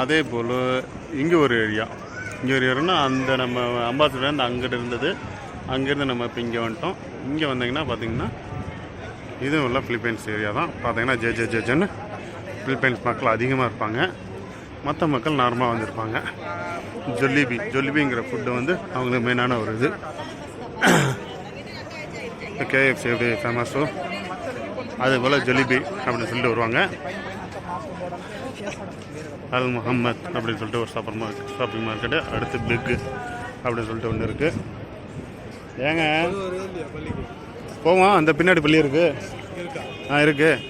அதே போல் இங்கே ஒரு ஏரியா இங்கே ஒரு ஏரியானா அந்த நம்ம அம்பாசிடர்லேருந்து அந்த அங்கிட்டு இருந்தது. அங்கேருந்து நம்ம இப்போ இங்கே வந்துட்டோம். இங்கே வந்தீங்கன்னா பார்த்தீங்கன்னா இதுவும் உள்ள ஃபிலிப்பைன்ஸ் ஏரியா தான். பார்த்தீங்கன்னா ஜே ஜே ஜேஜன்னு ஃபிலிப்பைன்ஸ் மக்கள் அதிகமாக இருப்பாங்க. மற்ற மக்கள் நார்மலாக வந்திருப்பாங்க. ஜொல்லிபி ஜொல்லிபிங்கிற ஃபுட்டு வந்து அவங்களுக்கு மெயினான ஒரு இது. கேஎஃப்சி எப்படி ஃபேமஸோ அதே போல் ஜொலிபி அப்படின்னு சொல்லிட்டு வருவாங்க. அல் முகம்மத் அப்படின்னு சொல்லிட்டு ஒரு ஷாப்பர் மார்க்கெட் ஷாப்பிங் மார்க்கெட்டு அடுத்து பிக்கு அப்படின்னு சொல்லிட்டு ஒன்று இருக்குது ஏங்க? போவோம்? அந்த பின்னாடி பள்ளி இருக்குது ஆ இருக்குது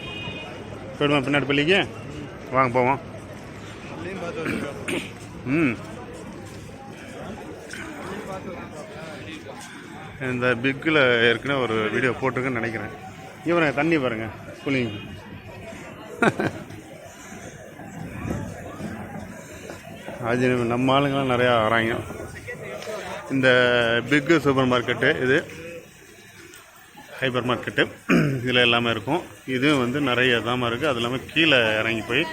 போயிடுமா பின்னாடி பள்ளிக்கு. வாங்க போவோம். ம். இந்த பிக்கில் ஏற்கனவே ஒரு வீடியோ போட்டிருக்குன்னு நினைக்கிறேன். இவரை தண்ணி பாருங்கள் கூலிங். அது நம்ம ஆளுங்களாம் நிறையா வராங்க. இந்த பிக்கு சூப்பர் மார்க்கெட்டு இது ஹைப்பர் மார்க்கெட்டு இதில் எல்லாமே இருக்கும். இது வந்து நிறைய தாம இருக்குது அது இல்லாமல் கீழே இறங்கி போய்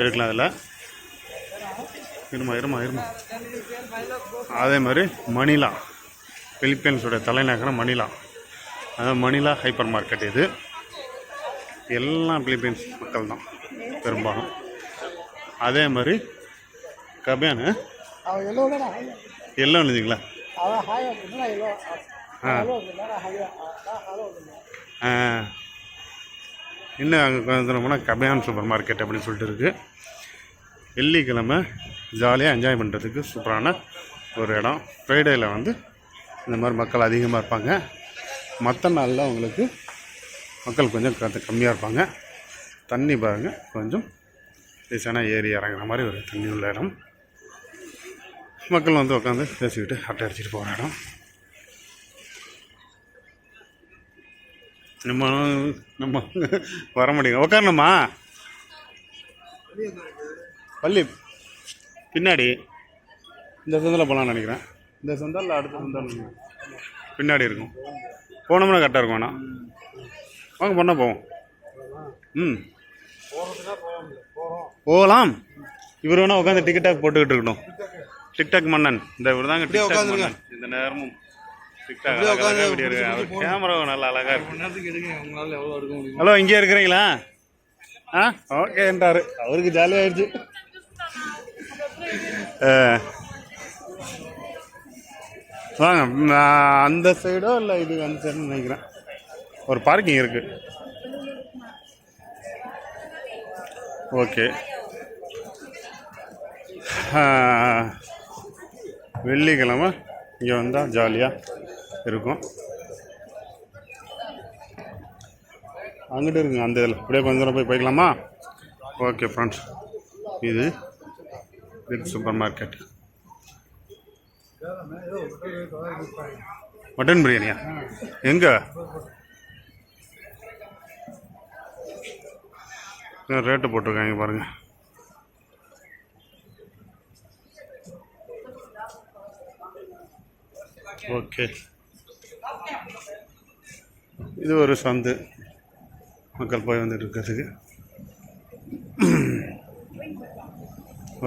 எடுக்கலாம் அதில். இருமா இருமா இருமா. அதே மாதிரி மணிலா பிலிப்பைன்ஸோட தலைநகரம் மணிலா. அதான் மணிலா ஹைப்பர் மார்க்கெட் இது. எல்லாம் பிலிப்பைன்ஸ் மக்கள் தான் பெரும்பாலும். அதே மாதிரி ஹலோ அப்படின்னா ஆ. இன்னும் அங்கே கொஞ்சம் போனால் கபியான் சூப்பர் மார்க்கெட் அப்படின்னு சொல்லிட்டு இருக்குது வெள்ளிக்கிழமை ஜாலியாக என்ஜாய் பண்ணுறதுக்கு சூப்பரான ஒரு இடம். ஃப்ரைடேயில் வந்து இந்த மாதிரி மக்கள் அதிகமாக இருப்பாங்க. மற்ற நாளில் உங்களுக்கு மக்கள் கொஞ்சம் கம்மியாக இருப்பாங்க. தண்ணி பாருங்கள் கொஞ்சம் ஈஸியான ஏறி இறங்குற மாதிரி ஒரு தண்ணி உள்ள இடம். மக்கள் வந்து உட்காந்து பேசிக்கிட்டு அட்டை அடிச்சிட்டு போகிற இடம். நம்ம நம்ம வர முடியுங்க உட்காரணுமா பள்ளி பின்னாடி இந்த சந்தில் போகலான்னு நினைக்கிறேன். இந்த சந்தால் அடுத்த சந்தால் பின்னாடி இருக்கும். போனோம்னா கரெக்டாக இருக்கும் வேணா வாங்க போனால் போவோம். ம். போகலாம். இவர் வேணா உட்காந்து டிக்டாக் போட்டுக்கிட்டு இருக்கட்டும் டிக்டாக் மன்னன். இந்த இவர் தாங்க டிக்டாக் மன்னன். இந்த நேரமும் டிக்டாக் அழகா வீடியோ இருக்கு அவர் கேமரா நல்லா அழகா இருக்கு. ஹலோ இங்கே இருக்கிறீங்களா? ஆ? ஓகேன்றாரு அவருக்கு ஜாலியாகிடுச்சு வாங்க அந்த சைடோ இல்லை இது அந்த சைடு நினைக்கிறேன். ஒரு பார்க்கிங் இருக்கு. ஓகே. வெள்ளிக்கிழமை இங்கே வந்தால் ஜாலியாக இருக்கும். அங்கிட்டு இருக்குங்க அந்த இதில். அப்படியே கொஞ்சம் தூரம் போய் போய்க்கலாமா? ஓகே ஃப்ரெண்ட்ஸ் இது பிக் சூப்பர் மார்க்கெட் மட்டன் பிரியாணியா? எங்கே? ரேட்டு போட்டிருக்காங்க பாருங்கள் ஓகே. இது ஒரு சந்து. மக்கள் போய் வந்துட்டு இருக்கிறதுக்கு.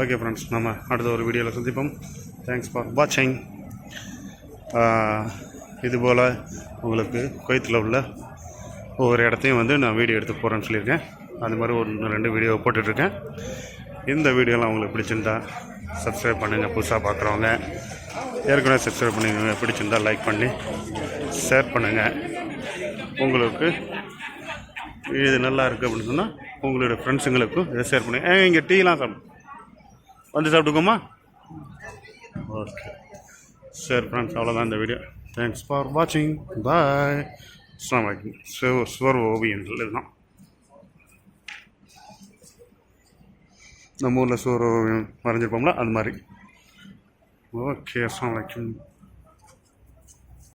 ஓகே ஃப்ரெண்ட்ஸ் நம்ம அடுத்த ஒரு வீடியோவில் சந்திப்போம். தேங்க்ஸ் ஃபார் வாட்சிங் இதுபோல் உங்களுக்கு குவைத்தில் உள்ள ஒவ்வொரு இடத்தையும் வந்து நான் வீடியோ எடுத்து போகிறேன்னு சொல்லியிருக்கேன். அது மாதிரி ஒரு ரெண்டு வீடியோ போட்டுட்ருக்கேன். இந்த வீடியோலாம் உங்களுக்கு பிடிச்சிருந்தா சப்ஸ்கிரைப் பண்ணுங்கள் புதுசாக பார்க்குறவங்க ஏற்கனவே சப்ஸ்கிரைப் பண்ணிக்கோங்க பிடிச்சிருந்தால் லைக் பண்ணி ஷேர் பண்ணுங்கள் உங்களுக்கு இது நல்லா இருக்குது அப்படின்னு சொன்னால் உங்களோட ஃப்ரெண்ட்ஸுங்களுக்கும் இதை ஷேர் பண்ணுங்கள் ஏ இங்கே டீலாம் சாப்பிடும் வந்து சாப்பிட்டுக்கோமா? ஓகே சரி ஃப்ரெண்ட்ஸ் அவ்வளோதான் இந்த வீடியோ தேங்க்ஸ் ஃபார் வாட்சிங் பாய் அஸ்லாம் வலைக்கம் சிவ சுவர் ஓவியங்கள் இதுதான் நம்ம ஊரில் சுவர் ஓவியம் வரைஞ்சிருப்போம்ல அது மாதிரி. ஓகே அஸ்லாம் வலைக்கம்